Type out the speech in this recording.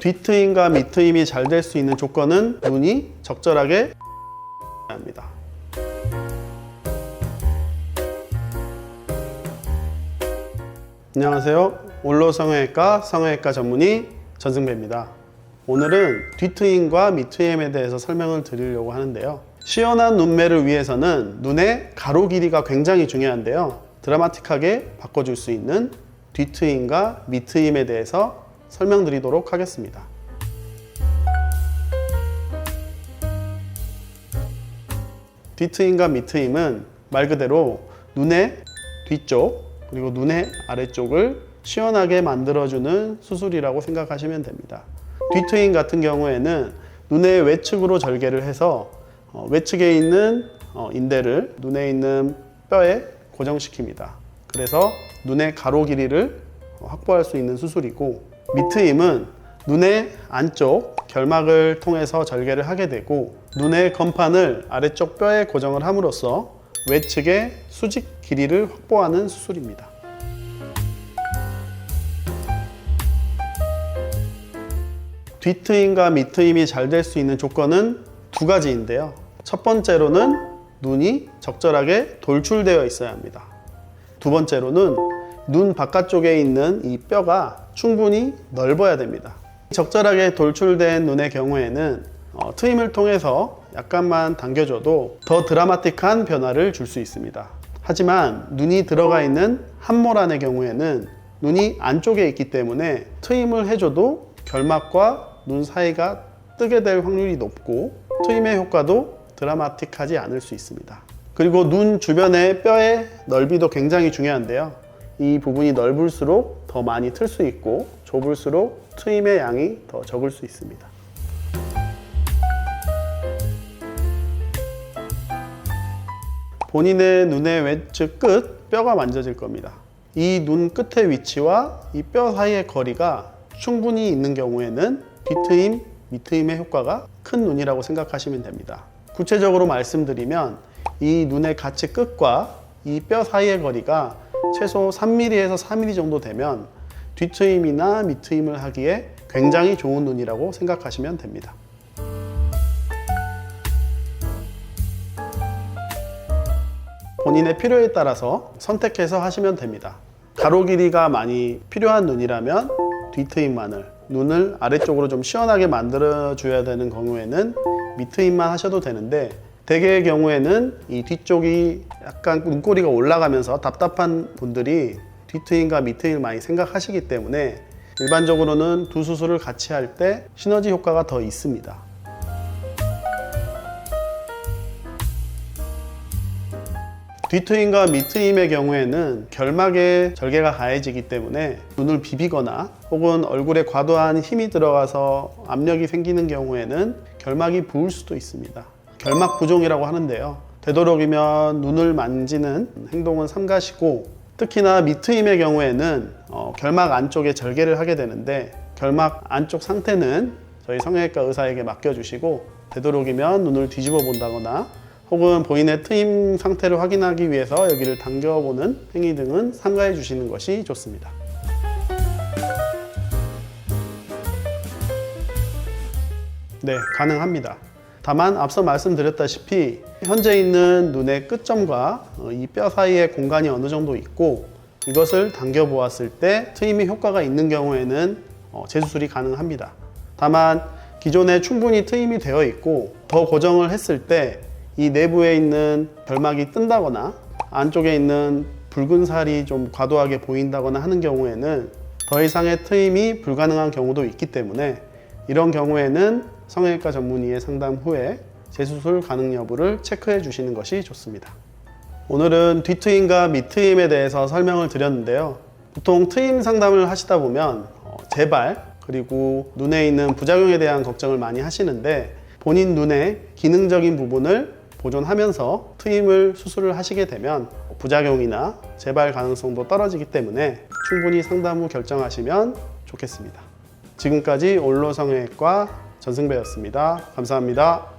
뒤트임과 밑트임이 잘 될 수 있는 조건은 눈이 적절하게 합니다. 안녕하세요. 올로 성형외과 성형외과 전문의 전승배입니다. 오늘은 뒤트임과 밑트임에 대해서 설명을 드리려고 하는데요. 시원한 눈매를 위해서는 눈의 가로 길이가 굉장히 중요한데요. 드라마틱하게 바꿔줄 수 있는 뒤트임과 밑트임에 대해서 설명드리도록 하겠습니다. 뒤트임과 밑트임은 말 그대로 눈의 뒤쪽 그리고 눈의 아래쪽을 시원하게 만들어주는 수술이라고 생각하시면 됩니다. 뒤트임 같은 경우에는 눈의 외측으로 절개를 해서 어, 외측에 있는 어, 인대를 눈에 있는 뼈에 고정시킵니다. 그래서 눈의 가로 길이를 어, 확보할 수 있는 수술이고 밑트임은 눈의 안쪽 결막을 통해서 절개를 하게 되고 눈의 건판을 아래쪽 뼈에 고정을 함으로써 외측의 수직 길이를 확보하는 수술입니다. 뒤트임과 밑트임이 잘 될 수 있는 조건은 두 가지인데요. 첫 번째로는 눈이 적절하게 돌출되어 있어야 합니다. 두 번째로는 눈 바깥쪽에 있는 이 뼈가 충분히 넓어야 됩니다. 적절하게 돌출된 눈의 경우에는 어, 트임을 통해서 약간만 당겨줘도 더 드라마틱한 변화를 줄 수 있습니다. 하지만 눈이 들어가 있는 함모란의 경우에는 눈이 안쪽에 있기 때문에 트임을 해줘도 결막과 눈 사이가 뜨게 될 확률이 높고 트임의 효과도 드라마틱하지 않을 수 있습니다. 그리고 눈 주변의 뼈의 넓이도 굉장히 중요한데요. 이 부분이 넓을수록 더 많이 틀 수 있고 좁을수록 트임의 양이 더 적을 수 있습니다. 본인의 눈의 외측 끝 뼈가 만져질 겁니다. 이 눈 끝의 위치와 이 뼈 사이의 거리가 충분히 있는 경우에는 뒤트임, 밑트임의 효과가 큰 눈이라고 생각하시면 됩니다. 구체적으로 말씀드리면 이 눈의 가치 끝과 이 뼈 사이의 거리가 최소 3mm에서 4mm 정도 되면 뒤트임이나 밑트임을 하기에 굉장히 좋은 눈이라고 생각하시면 됩니다. 본인의 필요에 따라서 선택해서 하시면 됩니다. 가로 길이가 많이 필요한 눈이라면 뒤트임만을 눈을 아래쪽으로 좀 시원하게 만들어 줘야 되는 경우에는 밑트임만 하셔도 되는데 대개의 경우에는 이 뒤쪽이 약간 눈꼬리가 올라가면서 답답한 분들이 뒤트임과 밑트임을 많이 생각하시기 때문에 일반적으로는 두 수술을 같이 할 때 시너지 효과가 더 있습니다. 뒤트임과 밑트임의 경우에는 결막에 절개가 가해지기 때문에 눈을 비비거나 혹은 얼굴에 과도한 힘이 들어가서 압력이 생기는 경우에는 결막이 부을 수도 있습니다. 결막 부종이라고 하는데요. 되도록이면 눈을 만지는 행동은 삼가시고 특히나 밑트임의 경우에는 어, 결막 안쪽에 절개를 하게 되는데 결막 안쪽 상태는 저희 성형외과 의사에게 맡겨주시고 되도록이면 눈을 뒤집어 본다거나 혹은 본인의 트임 상태를 확인하기 위해서 여기를 당겨보는 행위 등은 삼가해 주시는 것이 좋습니다. 네, 가능합니다. 다만 앞서 말씀드렸다시피 현재 있는 눈의 끝점과 어, 이뼈 사이의 공간이 어느 정도 있고 이것을 당겨 보았을 때 트임이 효과가 있는 경우에는 어, 재수술이 가능합니다. 다만 기존에 충분히 트임이 되어 있고 더 고정을 했을 때 이 내부에 있는 결막이 뜬다거나 안쪽에 있는 붉은 살이 좀 과도하게 보인다거나 하는 경우에는 더 이상의 트임이 불가능한 경우도 있기 때문에 이런 경우에는 성형외과 전문의의 상담 후에 재수술 가능 여부를 체크해 주시는 것이 좋습니다. 오늘은 뒤트임과 밑트임에 대해서 설명을 드렸는데요. 보통 트임 상담을 하시다 보면 어, 재발 그리고 눈에 있는 부작용에 대한 걱정을 많이 하시는데 본인 눈의 기능적인 부분을 보존하면서 트임을 수술을 하시게 되면 부작용이나 재발 가능성도 떨어지기 때문에 충분히 상담 후 결정하시면 좋겠습니다. 지금까지 올로성형외과 전승배였습니다. 감사합니다.